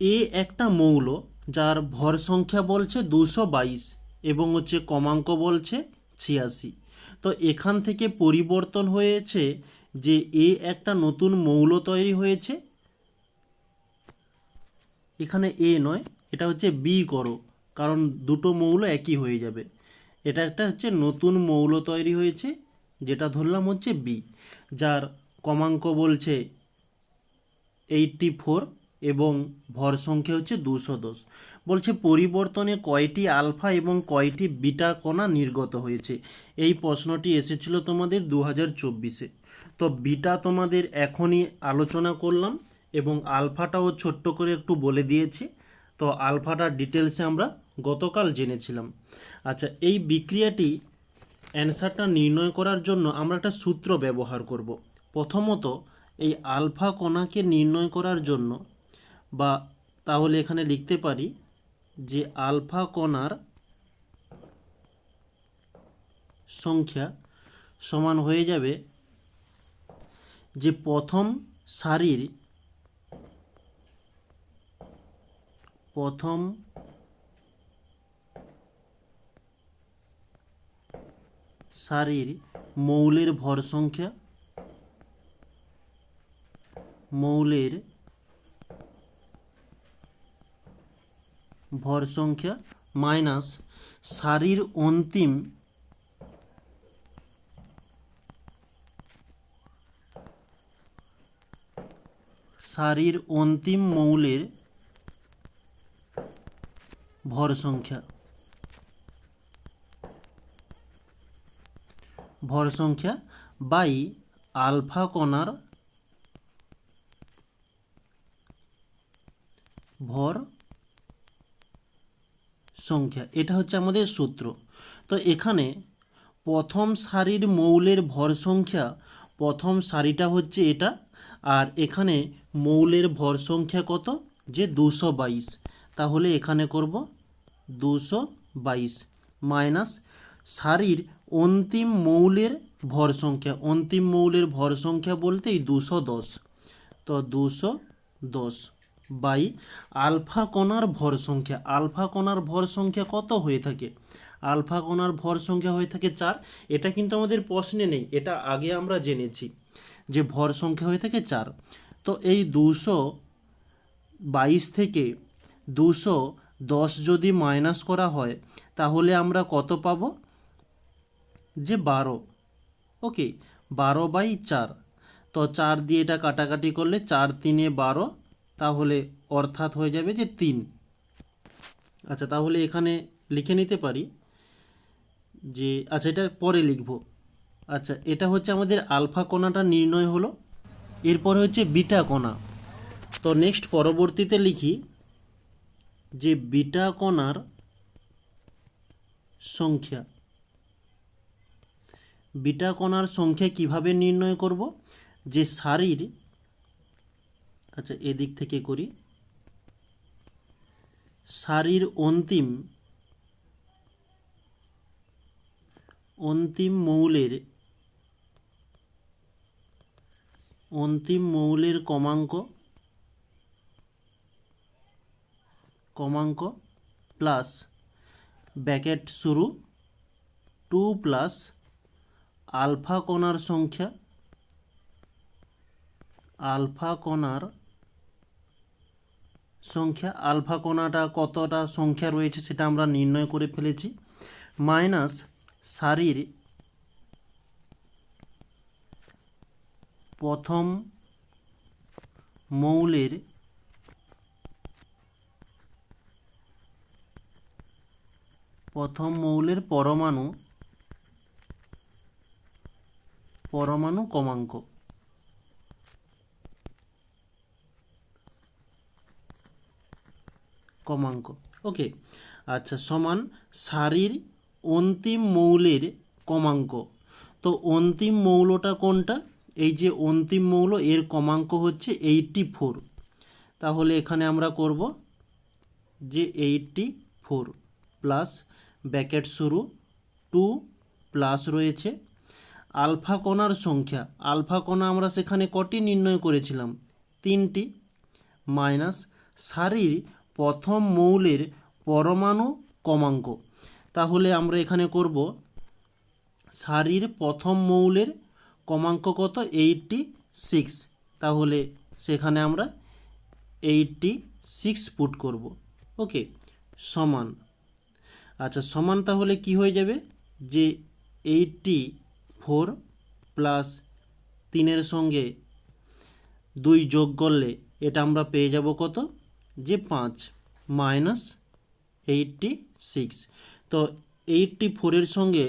এ একটা মৌল যার ভর সংখ্যা বলছে দুশো বাইশ এবং হচ্ছে কমাঙ্ক বলছে ছিয়াশি। তো এখান থেকে পরিবর্তন হয়েছে যে এ একটা নতুন মৌল তৈরি হয়েছে। এখানে এ নয়, এটা হচ্ছে বি করো, কারণ দুটো মৌল একই হয়ে যাবে। এটা একটা হচ্ছে নতুন মৌল তৈরি হয়েছে, যেটা ধরলাম হচ্ছে বি, যার কমাঙ্ক বলছে এইটটি ফোর এবং ভর সংখ্যা হচ্ছে দুশো দশ। বলছে পরিবর্তনে কয়টি আলফা এবং কয়টি বিটা কণা নির্গত হয়েছে? এই প্রশ্নটি এসেছিল তোমাদের দু হাজার চব্বিশে। তো বিটা তোমাদের এখনই আলোচনা করলাম এবং আলফাটাও ছোট্ট করে একটু বলে দিয়েছি। তো আলফাটার ডিটেলসে আমরা গতকাল জেনেছিলাম। আচ্ছা এই বিক্রিয়াটি অ্যান্সারটা নির্ণয় করার জন্য আমরা একটা সূত্র ব্যবহার করব। প্রথমত, এই আলফা কণাকে নির্ণয় করার জন্য বা তাহলে এখানে লিখতে পারি যে আলফা কণার সংখ্যা সমান হয়ে যাবে যে প্রথম সারির প্রথম সারির মৌলের ভর সংখ্যা মৌলের ভর সংখ্যা মাইনাস সারির অন্তিম সারির অন্তিম মৌলের ভর সংখ্যা। ভর সংখ্যা বাই আলফা কণার ভর সংখ্যা, এটা হচ্ছে আমাদের সূত্র। তো এখানে প্রথম সারির মৌলের ভর সংখ্যা, প্রথম সারিটা হচ্ছে এটা, আর এখানে মৌলের ভর সংখ্যা কত? যে দুশো বাইশ। তাহলে এখানে করব দুশো বাইশ মাইনাস সারির অন্তিম মৌলের ভর সংখ্যা। অন্তিম মৌলের ভর সংখ্যা বলতে এই দুশো দশ। তো দুশো দশ। বাই আলফা কণার ভর সংখ্যা। আলফা কণার ভর সংখ্যা কত হয়ে থাকে? আলফা কণার ভর সংখ্যা হয়ে থাকে চার। এটা কিন্তু আমাদের প্রশ্নে নেই, এটা আগে আমরা জেনেছি যে ভর সংখ্যা হয়ে থাকে চার। তো এই দুশো বাইশ থেকে দুশো দশ যদি মাইনাস করা হয়, তাহলে আমরা কত পাবো? যে বারো। ওকে, বারো বাই চার। তো চার দিয়ে এটা কাটাকাটি করলে চার তিনে বারো তাহলে অর্থাৎ হয়ে যাবে যে তিন। আচ্ছা তাহলে এখানে লিখে নিতে পারি যে আচ্ছা এটা পরে লিখব। আচ্ছা এটা হচ্ছে আমাদের আলফা কণাটা নির্ণয় হলো। এরপরে হচ্ছে বিটা কণা। তো নেক্সট পরবর্তীতে লিখি যে বিটা কণার সংখ্যা। বিটা কণার সংখ্যা কীভাবে নির্ণয় করব? যে সারির আচ্ছা এদিক থেকে করি। সারির অন্তিম অন্তিম মৌলের অন্তিম মৌলের কমাঙ্ক কমাঙ্ক প্লাস ব্যাকেট শুরু, টু প্লাস আলফা কণার সংখ্যা, আলফা কণার সংখ্যা, আলফা কণাটা কতটা সংখ্যা রয়েছে সেটা আমরা নির্ণয় করে ফেলেছি। মাইনাস সারির প্রথম মৌলের প্রথম মৌলের পরমাণু পরমাণু কমাঙ্ক কমাঙ্ক। ওকে আচ্ছা সমান সারির অন্তিম মৌলের কমাঙ্ক। তো অন্তিম মৌলটা কোনটা? এই যে অন্তিম মৌল, এর কমাঙ্ক হচ্ছে এইটটি ফোর। তাহলে এখানে আমরা করব যে এইটটি ফোর প্লাস ব্যাকেট শুরু টু প্লাস রয়েছে আলফা কণার সংখ্যা। আলফা কণা আমরা সেখানে কটি নির্ণয় করেছিলাম? তিনটি। মাইনাস সারির প্রথম মৌলের পরমাণু ক্রমাঙ্ক। তাহলে আমরা এখানে করব, সারির প্রথম মৌলের ক্রমাঙ্ক কত? এইটটি সিক্স তাহলে সেখানে আমরা এইটটি সিক্স পুট করব। ওকে, সমান। আচ্ছা সমান তাহলে কি হয়ে যাবে? যে এইটটি ফোর প্লাস তিনের সঙ্গে দুই যোগ করলে এটা আমরা পেয়ে যাব কত? যে পাঁচ মাইনাস এইটটি সিক্স। তো এইটটি ফোরের সঙ্গে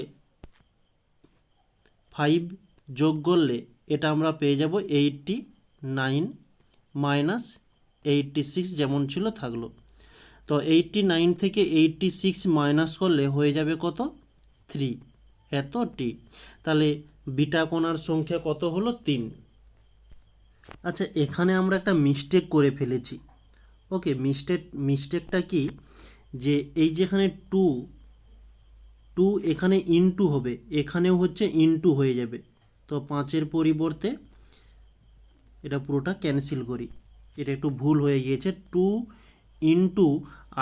ফাইভ যোগ করলে এটা আমরা পেয়ে যাব eighty nine minus eighty six যেমন ছিল থাকল। তো এইটটি নাইন থেকে এইটটি সিক্স মাইনাস করলে হয়ে যাবে কত? থ্রি। এত টি। তাহলে বিটা কণার সংখ্যা কত হলো? তিন। আচ্ছা এখানে আমরা একটা মিস্টেক করে ফেলেছি। ওকে মিস্টেক মিস্টেকটা কি? যে এই যেখানে টু টু এখানে ইনটু হবে, এখানেও হচ্ছে ইনটু হয়ে যাবে। তো পাঁচের পরিবর্তে এটা পুরোটা ক্যান্সেল করি। এটা একটু ভুল হয়ে গিয়েছে। টু ইনটু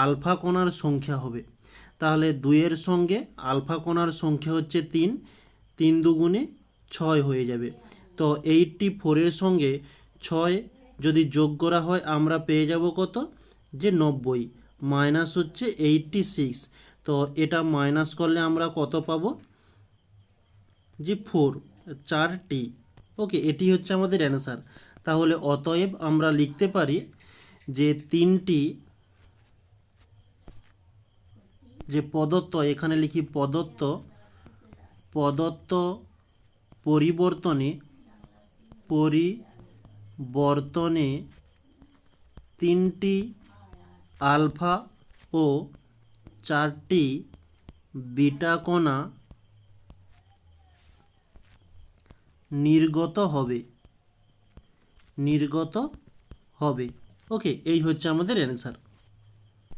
আলফা কোণার সংখ্যা হবে। তাহলে দুইয়ের সঙ্গে আলফা কোণার সংখ্যা হচ্ছে তিন তিন দুগুণে ছয় হয়ে যাবে। তো এইটটি ফোরের সঙ্গে ছয় যদি যোগ করা হয়, আমরা পেয়ে যাব কত? যে নব্বই। মাইনাস হচ্ছে এইটটি সিক্স তো এটা মাইনাস করলে আমরা কত পাব? যে ফোর চারটি। ওকে, এটি হচ্ছে আমাদের অ্যান্সার। তাহলে অতএব আমরা লিখতে পারি যে তিনটি যে প্রদত্ত, এখানে লিখি প্রদত্ত প্রদত্ত পরিবর্তনে পরিবর্তনে তিনটি আলফা ও চারটি বিটা কণা নির্গত হবে। নির্গত হবে। ওকে এই হচ্ছে আমাদের অ্যান্সার